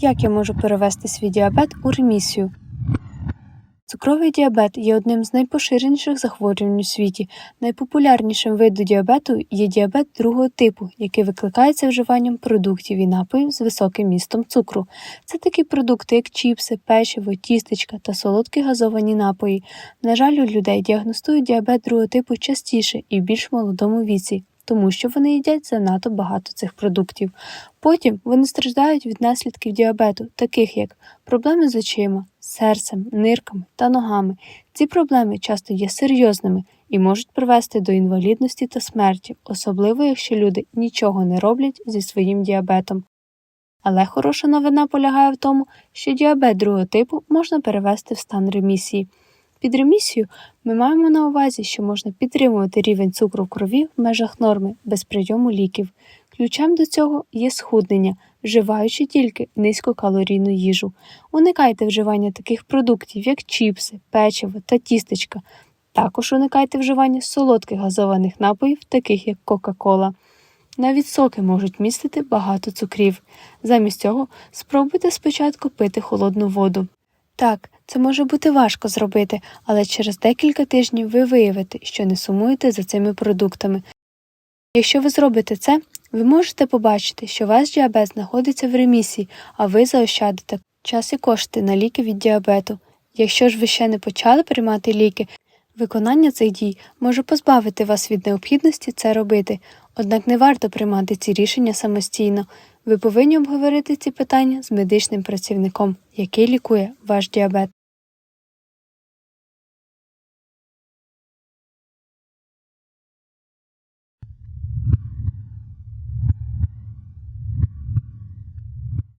Як я можу перевести свій діабет у ремісію? Цукровий діабет є одним з найпоширеніших захворювань у світі. Найпопулярнішим видом діабету є діабет другого типу, який викликається вживанням продуктів і напоїв з високим містом цукру. Це такі продукти, як чіпси, печиво, тістечка та солодкі газовані напої. На жаль, у людей діагностують діабет другого типу частіше і в більш молодому віці. Тому що вони їдять занадто багато цих продуктів. Потім вони страждають від наслідків діабету, таких як проблеми з очима, серцем, нирками та ногами. Ці проблеми часто є серйозними і можуть привести до інвалідності та смерті, особливо якщо люди нічого не роблять зі своїм діабетом. Але хороша новина полягає в тому, що діабет другого типу можна перевести в стан ремісії. Під ремісію ми маємо на увазі, що можна підтримувати рівень цукру в крові в межах норми без прийому ліків. Ключем до цього є схуднення, вживаючи тільки низькокалорійну їжу. Уникайте вживання таких продуктів, як чіпси, печиво та тістечка. Також уникайте вживання солодких газованих напоїв, таких як Кока-Кола. Навіть соки можуть містити багато цукрів. Замість цього спробуйте спочатку пити холодну воду. Так, це може бути важко зробити, але через декілька тижнів ви виявите, що не сумуєте за цими продуктами. Якщо ви зробите це, ви можете побачити, що ваш діабет знаходиться в ремісії, а ви заощадите час і кошти на ліки від діабету. Якщо ж ви ще не почали приймати ліки, виконання цих дій може позбавити вас від необхідності це робити, однак не варто приймати ці рішення самостійно. Ви повинні обговорити ці питання з медичним працівником, який лікує ваш діабет.